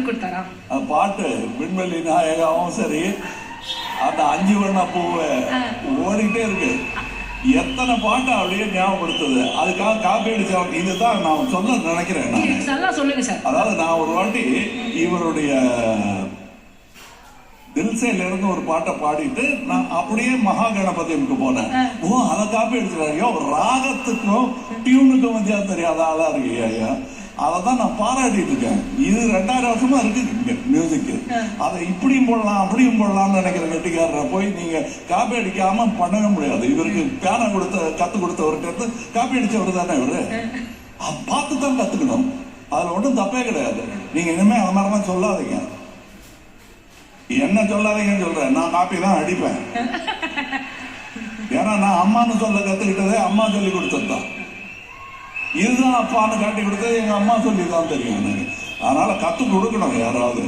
கொடுத்தாரா? பாட்டு. விண்வெளி நாயகாவும் சரி அந்த அஞ்சு வண்ண பூவை ஓடிட்டே இருக்கு. எத்தனை பாட்டு அப்படியே ஞாபகப்படுத்துது. அதுக்காக காப்பி அடிச்ச இதுதான் நான் சொல்ல நினைக்கிறேன் சொல்லுங்க சார். அதாவது நான் ஒரு வாட்டி இவருடைய தில்சையில இருந்து ஒரு பாட்டை பாடிட்டு நான் அப்படியே மகா கணபதிக்கு போனேன் ஓ அதை காப்பி ஒரு ராகத்துக்கும் டியூனுக்கும் வித்தியாசம் தெரியாத ஆளா இருக்கு ஐயா. அதை தான் நான் பாராட்டிட்டு இருக்கேன். இது ரெண்டாயிரம் வருஷமா இருக்கு மியூசிக் அதை இப்படியும் போடலாம் அப்படியும் போடலாம்னு நினைக்கிற கெட்டிக்காரரை போய் நீங்க காப்பி அடிக்காம பண்ணவே முடியாது. இவருக்கு பேனா கொடுத்த கத்து கொடுத்தவர்கிட்ட காப்பி அடிச்சவர் தானே இவரு? அதை பார்த்து தான் கத்துக்கணும். அதுல ஒன்றும் தப்பே கிடையாது. நீங்க இனிமே அந்த மாதிரிலாம் சொல்லாதீங்க. என்ன சொல்லாதீங்கன்னு சொல்றேன். நான் காப்பி தான் அடிப்பேன். ஏன்னா நான் அம்மான்னு சொல்ல கத்துக்கிட்டதே அம்மா சொல்லி கொடுத்தது தான் இதுதான் அப்பான்னு காட்டி கொடுத்தது. எங்க அம்மா சொல்லி தான் தெரியும் எனக்கு. அதனால கத்து கொடுக்கணும் யாராவது.